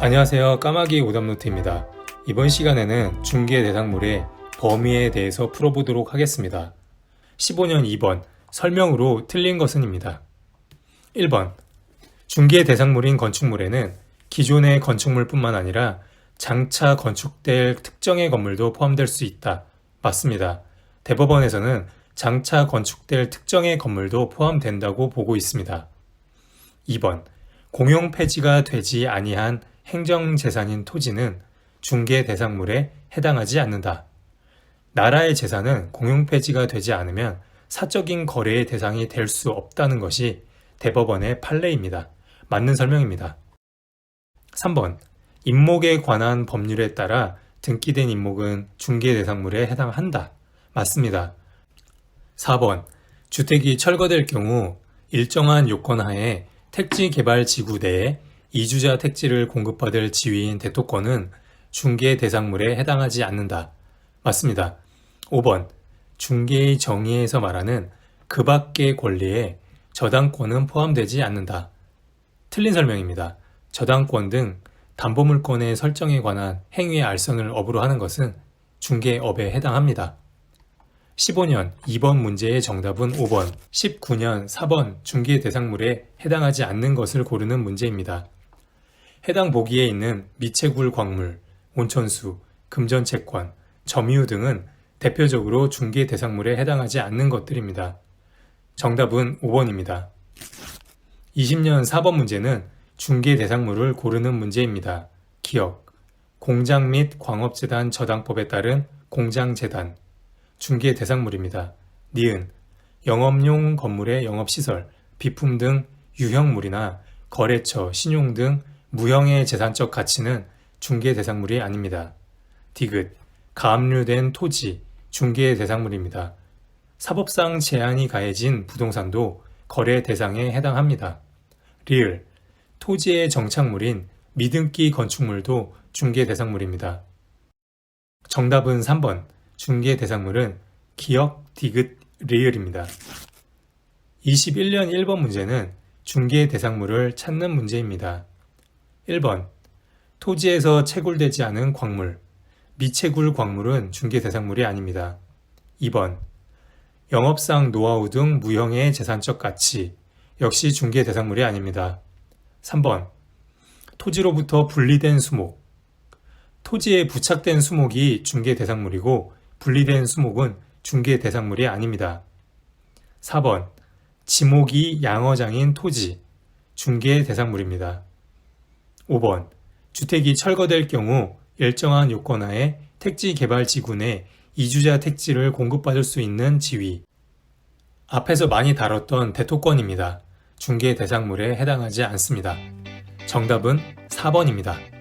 안녕하세요. 까마귀 오답노트입니다. 이번 시간에는 중개 대상물의 범위에 대해서 풀어보도록 하겠습니다. 15년 2번 설명으로 틀린 것은입니다. 1번 중개 대상물인 건축물에는 기존의 건축물뿐만 아니라 장차 건축될 특정의 건물도 포함될 수 있다. 맞습니다. 대법원에서는 장차 건축될 특정의 건물도 포함된다고 보고 있습니다. 2번 공용 폐지가 되지 아니한 행정재산인 토지는 중개 대상물에 해당하지 않는다. 나라의 재산은 공용 폐지가 되지 않으면 사적인 거래의 대상이 될 수 없다는 것이 대법원의 판례입니다. 맞는 설명입니다. 3번 임목에 관한 법률에 따라 등기된 임목은 중개 대상물에 해당한다. 맞습니다. 4번 주택이 철거될 경우 일정한 요건 하에 택지 개발 지구 내에 이주자 택지를 공급받을 지위인 대토권은 중개 대상물에 해당하지 않는다. 맞습니다. 5번 중개의 정의에서 말하는 그 밖의 권리에 저당권은 포함되지 않는다. 틀린 설명입니다. 저당권 등 담보물권의 설정에 관한 행위의 알선을 업으로 하는 것은 중개업에 해당합니다. 15년 2번 문제의 정답은 5번, 19년 4번 중개 대상물에 해당하지 않는 것을 고르는 문제입니다. 해당 보기에 있는 미채굴 광물, 온천수, 금전채권, 점유 등은 대표적으로 중개 대상물에 해당하지 않는 것들입니다. 정답은 5번입니다. 20년 4번 문제는 중개 대상물을 고르는 문제입니다. 기억, 공장 및 광업재단 저당법에 따른 공장재단, 중개 대상물입니다. 니은, 영업용 건물의 영업시설, 비품 등 유형물이나 거래처, 신용 등 무형의 재산적 가치는 중개 대상물이 아닙니다. 디귿, 가압류된 토지, 중개 대상물입니다. 사법상 제한이 가해진 부동산도 거래 대상에 해당합니다. 리을, 토지의 정착물인 미등기 건축물도 중개 대상물입니다. 정답은 3번. 중개 대상물은 기억, 디귿, 리을입니다. 21년 1번 문제는 중개 대상물을 찾는 문제입니다. 1번. 토지에서 채굴되지 않은 광물. 미채굴 광물은 중개 대상물이 아닙니다. 2번. 영업상 노하우 등 무형의 재산적 가치. 역시 중개 대상물이 아닙니다. 3번. 토지로부터 분리된 수목. 토지에 부착된 수목이 중개 대상물이고 분리된 수목은 중개 대상물이 아닙니다. 4번. 지목이 양어장인 토지. 중개 대상물입니다. 5번. 주택이 철거될 경우 일정한 요건 하에 택지 개발 지구 내 이주자 택지를 공급받을 수 있는 지위. 앞에서 많이 다뤘던 대토권입니다. 중개 대상물에 해당하지 않습니다. 정답은 4번입니다.